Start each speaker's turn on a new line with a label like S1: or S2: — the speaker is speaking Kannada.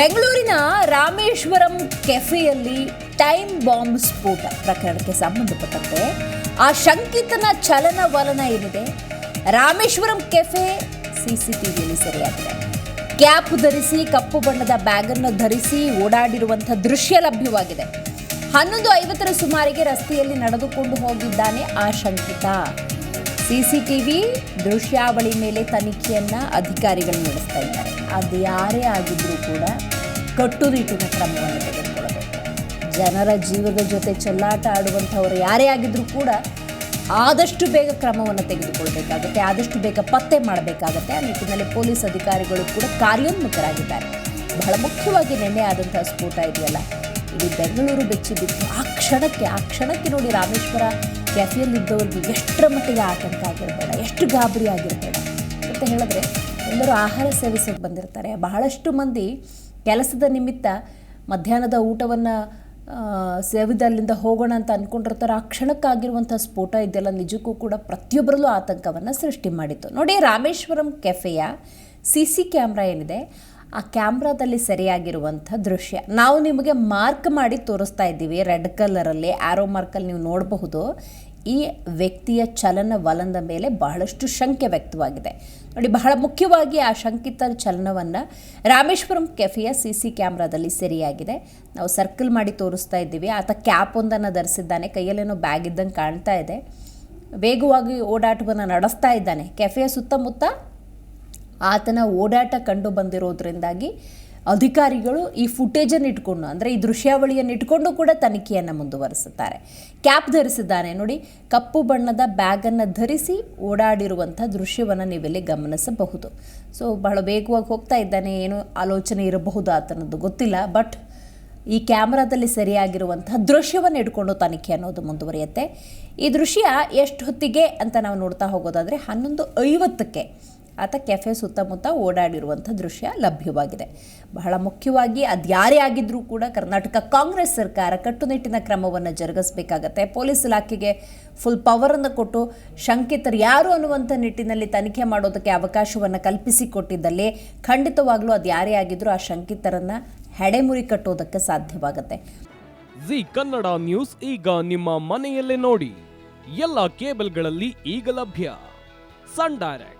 S1: ಬೆಂಗಳೂರಿನ ರಾಮೇಶ್ವರಂ ಕೆಫೆಯಲ್ಲಿ ಟೈಮ್ ಬಾಂಬ್ ಸ್ಫೋಟ ಪ್ರಕರಣಕ್ಕೆ ಸಂಬಂಧಪಟ್ಟಂತೆ ಆ ಶಂಕಿತನ ಚಲನವಲನ ಏನಿದೆ? ರಾಮೇಶ್ವರಂ ಕೆಫೆ ಸಿಸಿಟಿವಿಯಲ್ಲಿ ಸೆರೆಯಾಗಿದೆ. ಕ್ಯಾಪ್ ಧರಿಸಿ, ಕಪ್ಪು ಬಣ್ಣದ ಬ್ಯಾಗ್ ಅನ್ನು ಧರಿಸಿ ಓಡಾಡಿರುವಂಥ ದೃಶ್ಯ ಲಭ್ಯವಾಗಿದೆ. ಹನ್ನೊಂದು ಐವತ್ತರ ಸುಮಾರಿಗೆ ರಸ್ತೆಯಲ್ಲಿ ನಡೆದುಕೊಂಡು ಹೋಗಿದ್ದಾನೆ ಆ ಶಂಕಿತ ಸಿಸಿಟಿವಿ ದೃಶ್ಯಾವಳಿ ಮೇಲೆ ತನಿಖೆಯನ್ನ ಅಧಿಕಾರಿಗಳು ನಡೆಸ್ತಾ ಇದ್ದಾರೆ. ಅದು ಯಾರೇ ಆಗಿದ್ರೂ ಕೂಡ ಕಟ್ಟುನಿಟ್ಟಿನ ಕ್ರಮವನ್ನು ತೆಗೆದುಕೊಳ್ಳಬೇಕು. ಜನರ ಜೀವದ ಜೊತೆ ಚೆಲ್ಲಾಟ ಆಡುವಂಥವ್ರು ಯಾರೇ ಆಗಿದ್ರೂ ಕೂಡ ಆದಷ್ಟು ಬೇಗ ಕ್ರಮವನ್ನು ತೆಗೆದುಕೊಳ್ಬೇಕಾಗುತ್ತೆ, ಆದಷ್ಟು ಬೇಗ ಪತ್ತೆ ಮಾಡಬೇಕಾಗತ್ತೆ. ಆ ನಿಟ್ಟಿನಲ್ಲಿ ಪೊಲೀಸ್ ಅಧಿಕಾರಿಗಳು ಕೂಡ ಕಾರ್ಯೋನ್ಮುಖರಾಗಿದ್ದಾರೆ. ಬಹಳ ಮುಖ್ಯವಾಗಿ ನಿನ್ನೆ ಆದಂತಹ ಸ್ಫೋಟ ಇದೆಯಲ್ಲ, ಇಡೀ ಬೆಂಗಳೂರು ಬೆಚ್ಚಿ ಬಿತ್ತು. ಆ ಕ್ಷಣಕ್ಕೆ ಆ ಕ್ಷಣಕ್ಕೆ ನೋಡಿ ರಾಮೇಶ್ವರ ಕೆಫೆಯಲ್ಲಿದ್ದವ್ರಿಗೆ ಎಷ್ಟರ ಮಟ್ಟಿಗೆ ಆತಂಕ ಆಗಿರಬೇಡ, ಎಷ್ಟು ಗಾಬರಿ ಆಗಿರಬೇಡ. ಅಂತ ಹೇಳಿದ್ರೆ, ಎಲ್ಲರೂ ಆಹಾರ ಸೇವಿಸೋಕೆ ಬಂದಿರ್ತಾರೆ. ಬಹಳಷ್ಟು ಮಂದಿ ಕೆಲಸದ ನಿಮಿತ್ತ ಮಧ್ಯಾಹ್ನದ ಊಟವನ್ನು ಸೇವಿದ ಅಲ್ಲಿಂದ ಹೋಗೋಣ ಅಂತ ಅಂದ್ಕೊಂಡಿರ್ತಾರೆ ಆ ಕ್ಷಣಕ್ಕಾಗಿರುವಂಥ ಸ್ಫೋಟ ಇದೆಲ್ಲ ನಿಜಕ್ಕೂ ಕೂಡ ಪ್ರತಿಯೊಬ್ಬರಲ್ಲೂ ಆತಂಕವನ್ನು ಸೃಷ್ಟಿ ಮಾಡಿತ್ತು. ನೋಡಿ, ರಾಮೇಶ್ವರಂ ಕೆಫೆಯ ಸಿ ಸಿ ಕ್ಯಾಮ್ರಾ ಏನಿದೆ? ಆ ಕ್ಯಾಮ್ರಾದಲ್ಲಿ ಸರಿಯಾಗಿರುವಂಥ ದೃಶ್ಯ. ನಾವು ನಿಮಗೆ ಮಾರ್ಕ್ ಮಾಡಿ ತೋರಿಸ್ತಾ ಇದ್ದೀವಿ, ರೆಡ್ ಕಲರಲ್ಲಿ, ಆರೋ ಮಾರ್ಕಲ್ಲಿ ನೀವು ನೋಡಬಹುದು. ಈ ವ್ಯಕ್ತಿಯ ಚಲನವಲನದ ಮೇಲೆ ಬಹಳಷ್ಟು ಶಂಕೆ ವ್ಯಕ್ತವಾಗಿದೆ. ನೋಡಿ, ಬಹಳ ಮುಖ್ಯವಾಗಿ ಆ ಶಂಕಿತ ಚಲನವನ್ನು ರಾಮೇಶ್ವರಂ ಕೆಫೆಯ ಸಿ ಸಿ ಕ್ಯಾಮ್ರಾದಲ್ಲಿ ಸರಿಯಾಗಿದೆ. ನಾವು ಸರ್ಕಲ್ ಮಾಡಿ ತೋರಿಸ್ತಾ ಇದ್ದೀವಿ. ಆತ ಕ್ಯಾಪ್ ಒಂದನ್ನು ಧರಿಸಿದ್ದಾನೆ. ಕೈಯಲ್ಲೇನೋ ಬ್ಯಾಗ್ ಇದ್ದಂಗೆ ಕಾಣ್ತಾ ಇದೆ. ವೇಗವಾಗಿ ಓಡಾಟವನ್ನು ನಡೆಸ್ತಾ ಇದ್ದಾನೆ. ಕೆಫೆಯ ಸುತ್ತಮುತ್ತ ಆತನ ಓಡಾಟ ಕಂಡು ಬಂದಿರೋದ್ರಿಂದಾಗಿ ಅಧಿಕಾರಿಗಳು ಈ ಫುಟೇಜನ್ನು ಇಟ್ಕೊಂಡು, ಅಂದರೆ ಈ ದೃಶ್ಯಾವಳಿಯನ್ನು ಇಟ್ಕೊಂಡು ಕೂಡ ತನಿಖೆಯನ್ನು ಮುಂದುವರಿಸುತ್ತಾರೆ. ಕ್ಯಾಪ್ ಧರಿಸಿದ್ದಾನೆ. ನೋಡಿ, ಕಪ್ಪು ಬಣ್ಣದ ಬ್ಯಾಗನ್ನು ಧರಿಸಿ ಓಡಾಡಿರುವಂಥ ದೃಶ್ಯವನ್ನು ನೀವಿಲ್ಲಿ ಗಮನಿಸಬಹುದು. ಸೊ ಬಹಳ ವೇಗವಾಗಿ ಹೋಗ್ತಾ ಇದ್ದಾನೆ. ಏನು ಆಲೋಚನೆ ಇರಬಹುದು ಆತನದ್ದು ಗೊತ್ತಿಲ್ಲ. ಬಟ್ ಈ ಕ್ಯಾಮ್ರಾದಲ್ಲಿ ಸರಿಯಾಗಿರುವಂತಹ ದೃಶ್ಯವನ್ನು ಇಟ್ಕೊಂಡು ತನಿಖೆ ಅನ್ನೋದು ಮುಂದುವರಿಯುತ್ತೆ. ಈ ದೃಶ್ಯ ಎಷ್ಟು ಹೊತ್ತಿಗೆ ಅಂತ ನಾವು ನೋಡ್ತಾ ಹೋಗೋದಾದರೆ ಹನ್ನೊಂದು ಐವತ್ತಕ್ಕೆ. ಆತ ಕೆಫೆ ಸುತ್ತಮುತ್ತ ಓಡಾಡಿರುವಂಥ ದೃಶ್ಯ ಲಭ್ಯವಾಗಿದೆ. ಬಹಳ ಮುಖ್ಯವಾಗಿ ಅದ್ಯಾರೇ ಆಗಿದ್ದರೂ ಕೂಡ ಕರ್ನಾಟಕ ಕಾಂಗ್ರೆಸ್ ಸರ್ಕಾರ ಕಟ್ಟುನಿಟ್ಟಿನ ಕ್ರಮವನ್ನು ಜರುಗಿಸಬೇಕಾಗತ್ತೆ. ಪೊಲೀಸ್ ಇಲಾಖೆಗೆ ಫುಲ್ ಪವರನ್ನು ಕೊಟ್ಟು ಶಂಕಿತರು ಯಾರು ಅನ್ನುವಂಥ ನಿಟ್ಟಿನಲ್ಲಿ ತನಿಖೆ ಮಾಡೋದಕ್ಕೆ ಅವಕಾಶವನ್ನು ಕಲ್ಪಿಸಿಕೊಟ್ಟಿದ್ದಲ್ಲಿ ಖಂಡಿತವಾಗ್ಲೂ ಅದು ಯಾರೇ ಆಗಿದ್ರೂ ಆ ಶಂಕಿತರನ್ನು ಹೆಡೆಮುರಿ ಕಟ್ಟೋದಕ್ಕೆ ಸಾಧ್ಯವಾಗುತ್ತೆ.
S2: ಜಿ ಕನ್ನಡ ನ್ಯೂಸ್ ಈಗ ನಿಮ್ಮ ಮನೆಯಲ್ಲೇ ನೋಡಿ. ಎಲ್ಲ ಕೇಬಲ್ಗಳಲ್ಲಿ ಈಗ ಲಭ್ಯ. Sun Direct.